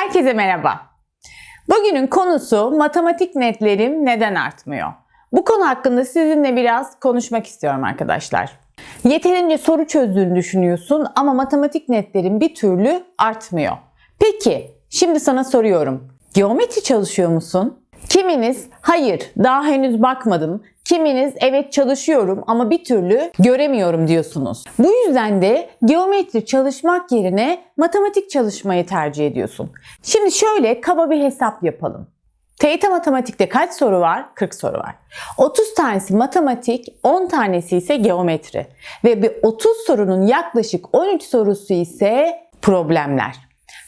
Herkese merhaba. Bugünün konusu matematik netlerim neden artmıyor? Bu konu hakkında sizinle biraz konuşmak istiyorum arkadaşlar. Yeterince soru çözdüğünü düşünüyorsun ama matematik netlerin bir türlü artmıyor. Peki, şimdi sana soruyorum. Geometri çalışıyor musun? Kiminiz hayır daha henüz bakmadım. Kiminiz evet çalışıyorum ama bir türlü göremiyorum diyorsunuz. Bu yüzden de geometri çalışmak yerine matematik çalışmayı tercih ediyorsun. Şimdi şöyle kaba bir hesap yapalım. TYT matematikte kaç soru var? 40 soru var. 30 tanesi matematik, 10 tanesi ise geometri. Ve bir 30 sorunun yaklaşık 13 sorusu ise problemler.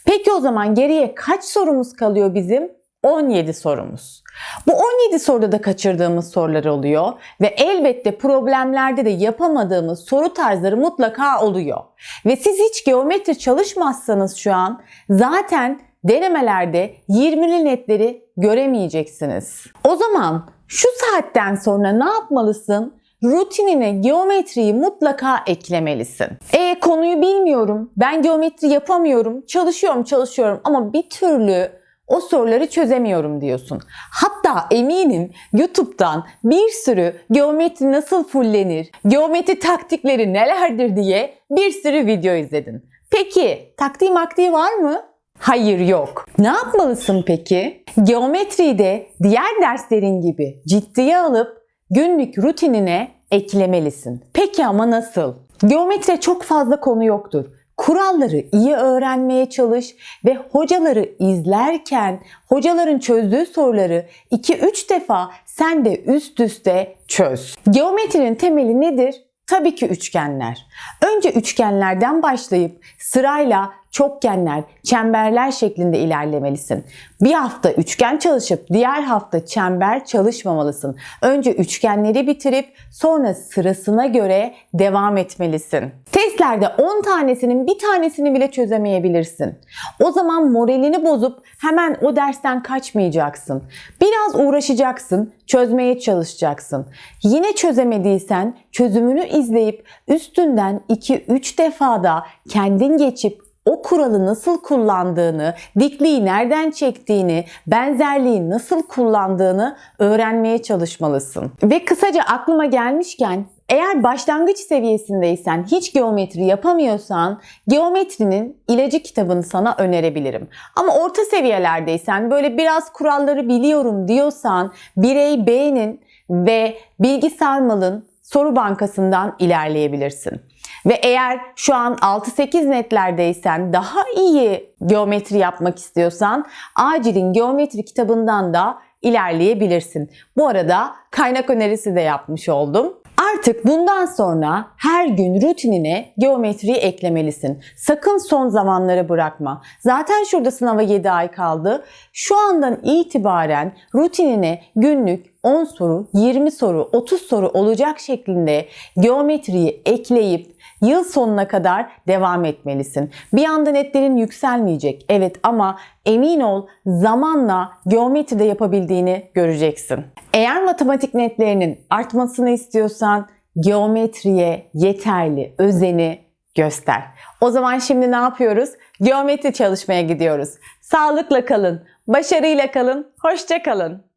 Peki o zaman geriye kaç sorumuz kalıyor bizim? 17 sorumuz. Bu 17 soruda da kaçırdığımız sorular oluyor ve elbette problemlerde de yapamadığımız soru tarzları mutlaka oluyor. Ve siz hiç geometri çalışmazsanız şu an zaten denemelerde 20'li netleri göremeyeceksiniz. O zaman şu saatten sonra ne yapmalısın? rutinine geometriyi mutlaka eklemelisin. E konuyu bilmiyorum. Ben geometri yapamıyorum. Çalışıyorum, çalışıyorum ama bir türlü o soruları çözemiyorum diyorsun. Hatta eminim YouTube'dan bir sürü geometri nasıl fullenir, geometri taktikleri nelerdir diye bir sürü video izledin. Peki taktiği maktiği var mı? Hayır yok. Ne yapmalısın peki? Geometriyi de diğer derslerin gibi ciddiye alıp günlük rutinine eklemelisin. Peki ama nasıl? Geometride çok fazla konu yoktur. Kuralları iyi öğrenmeye çalış ve hocaları izlerken hocaların çözdüğü soruları 2-3 defa sen de üst üste çöz. Geometrinin temeli nedir? Tabii ki üçgenler. Önce üçgenlerden başlayıp sırayla çokgenler, çemberler şeklinde ilerlemelisin. Bir hafta üçgen çalışıp diğer hafta çember çalışmamalısın. Önce üçgenleri bitirip sonra sırasına göre devam etmelisin. Testlerde 10 tanesinin bir tanesini bile çözemeyebilirsin. O zaman moralini bozup hemen o dersten kaçmayacaksın. Biraz uğraşacaksın, çözmeye çalışacaksın. Yine çözemediysen çözümünü izleyip üstünden 2-3 defada kendin geçip o kuralı nasıl kullandığını, dikliği nereden çektiğini, benzerliği nasıl kullandığını öğrenmeye çalışmalısın. Ve kısaca aklıma gelmişken eğer başlangıç seviyesindeysen, hiç geometri yapamıyorsan, geometrinin ilacı kitabını sana önerebilirim. Ama orta seviyelerdeysen, böyle biraz kuralları biliyorum diyorsan, Birey B'nin ve Bilgi Sarmal'ın soru bankasından ilerleyebilirsin. Ve eğer şu an 6-8 netlerdeysen daha iyi geometri yapmak istiyorsan Acil'in geometri kitabından da ilerleyebilirsin. Bu arada kaynak önerisi de yapmış oldum. Artık bundan sonra her gün rutinine geometriyi eklemelisin. Sakın son zamanları bırakma. Zaten şurada sınava 7 ay kaldı. Şu andan itibaren rutinine günlük 10 soru, 20 soru, 30 soru olacak şeklinde geometriyi ekleyip yıl sonuna kadar devam etmelisin. Bir anda netlerin yükselmeyecek. Evet ama emin ol zamanla geometride yapabildiğini göreceksin. Eğer matematik netlerinin artmasını istiyorsan geometriye yeterli özeni göster. O zaman şimdi ne yapıyoruz? Geometri çalışmaya gidiyoruz. Sağlıkla kalın, başarıyla kalın, hoşça kalın.